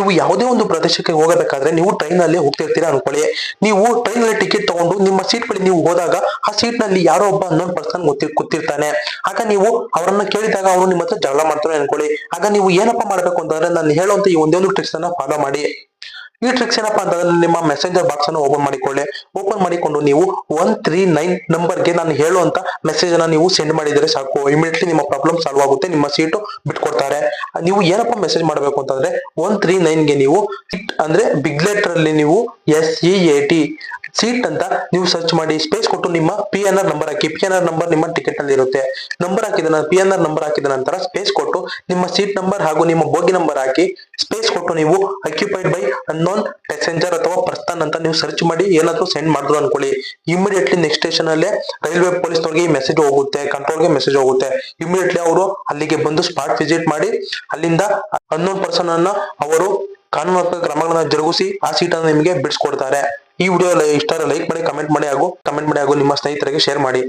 ನೀವು ಯಾವುದೇ ಒಂದು ಪ್ರದೇಶಕ್ಕೆ ಹೋಗಬೇಕಾದ್ರೆ ನೀವು ಟ್ರೈನ್ ಅಲ್ಲಿ ಹೋಗ್ತಿರ್ತೀರಾ ಅನ್ಕೊಳ್ಳಿ. ನೀವು ಟ್ರೈನ್ ಅಲ್ಲಿ ಟಿಕೆಟ್ ತಗೊಂಡು ನಿಮ್ಮ ಸೀಟ್ ಬಳಿ ನೀವು ಹೋದಾಗ ಆ ಸೀಟ್ನಲ್ಲಿ ಯಾರೋ ಒಬ್ಬ ಅನ್ನೋನ್ ಪರ್ಸನ್ ಕೂತಿರ್ತಾನೆ ಆಗ ನೀವು ಅವರನ್ನ ಕೇಳಿದಾಗ ಅವರು ನಿಮ್ಮ ಹತ್ರ ಜಗಳ ಮಾಡ್ತಾರೆ ಅನ್ಕೊಳ್ಳಿ. ಆಗ ನೀವು ಏನಪ್ಪಾ ಮಾಡ್ಬೇಕು ಅಂತಂದ್ರೆ ನಾನು ಹೇಳುವಂತ ಈ ಒಂದೇ ಒಂದು ಟ್ರಿಕ್ಸ್ ಅನ್ನ ಫಾಲೋ ಮಾಡಿ. ಈ ಟ್ರಿಕ್ಸ್ ಏನಪ್ಪಾ ಅಂತಂದ್ರೆ ನಿಮ್ಮ ಮೆಸೆಂಜರ್ ಬಾಕ್ಸ್ ಅನ್ನು ಓಪನ್ ಮಾಡಿಕೊಳ್ಳಿ. ಓಪನ್ ಮಾಡಿಕೊಂಡು ನೀವು ಒನ್ ತ್ರೀ ನೈನ್ ನಂಬರ್ಗೆ ನಾನು ಹೇಳುವಂತ ಮೆಸೇಜ್ ಅನ್ನ ನೀವು ಸೆಂಡ್ ಮಾಡಿದ್ರೆ ಸಾಕು. ಇಮಿಡಿಯೇಟ್ಲಿ ನಿಮ್ಮ ಪ್ರಾಬ್ಲಮ್ ಸಾಲ್ವ್ ಆಗುತ್ತೆ, ನಿಮ್ಮ ಸೀಟು ಬಿಟ್ಕೊಡ್ತಾರೆ. ನೀವು ಏನಪ್ಪ ಮೆಸೇಜ್ ಮಾಡಬೇಕು ಅಂತಂದ್ರೆ ಒನ್ ತ್ರೀ ಗೆ ನೀವು ಅಂದ್ರೆ ಬಿಗ್ ಲೆಟರ್ ಅಲ್ಲಿ ನೀವು S E A T seat ಅಂತ ನೀವು ಸರ್ಚ್ ಮಾಡಿ ಸ್ಪೇಸ್ ಕೊಟ್ಟು ನಿಮ್ಮ ಪಿ ಎನ್ ಆರ್ ನಂಬರ್ ಹಾಕಿ ಪಿ ಎನ್ ಆರ್ ನಂಬರ್ ನಿಮ್ಮ ಟಿಕೆಟ್ ಅಲ್ಲಿ ಇರುತ್ತೆ. ನಂಬರ್ ಹಾಕಿದ ಪಿ ಎನ್ ಆರ್ ನಂಬರ್ ಹಾಕಿದ ನಂತರ ಸ್ಪೇಸ್ ಕೊಟ್ಟು ನಿಮ್ಮ ಸೀಟ್ ನಂಬರ್ ಹಾಗೂ ನಿಮ್ಮ ಬೋಗಿ ನಂಬರ್ ಹಾಕಿ ಸ್ಪೇಸ್ ಕೊಟ್ಟು ನೀವು ಅಕ್ಯುಪೈಡ್ ಬೈ ಅನ್ನೋನ್ ಪ್ಯಾಸೆಂಜರ್ ಅಥವಾ ಪರ್ಸನ್ ಅಂತ ನೀವು ಸರ್ಚ್ ಮಾಡಿ ಏನಾದ್ರು ಸೆಂಡ್ ಮಾಡಿದ್ರು ಅನ್ಕೊಳ್ಳಿ. ಇಮಿಡಿಯೇಟ್ಲಿ ನೆಕ್ಸ್ಟ್ ಸ್ಟೇಷನ್ ಅಲ್ಲೇ ರೈಲ್ವೆ ಪೊಲೀಸ್ನವ್ರಿಗೆ ಈ ಮೆಸೇಜ್ ಹೋಗುತ್ತೆ ಕಂಟ್ರೋಲ್ಗೆ ಮೆಸೇಜ್ ಹೋಗುತ್ತೆ. ಇಮಿಡಿಯೇಟ್ಲಿ ಅವರು ಅಲ್ಲಿಗೆ ಬಂದು ಸ್ಪಾಟ್ ವಿಸಿಟ್ ಮಾಡಿ, ಅಲ್ಲಿಂದ ಅನ್ನೋನ್ ಪರ್ಸನ್ ಅನ್ನ ಅವರು ಕಾನೂನಾತ್ಮಕ ಕ್ರಮಗಳನ್ನ ಜರುಗಿಸಿ ಆ ಸೀಟನ್ನು ನಿಮಗೆ ಬಿಡಿಸ್ಕೊಡ್ತಾರೆ. ಈ ವಿಡಿಯೋ ಇಷ್ಟ ಲೈಕ್ ಮಾಡಿ ಕಮೆಂಟ್ ಮಾಡಿ ಹಾಗೂ ಕಮೆಂಟ್ ಮಾಡಿ ಹಾಗೂ ನಿಮ್ಮ ಸ್ನೇಹಿತರಿಗೆ ಶೇರ್ ಮಾಡಿ.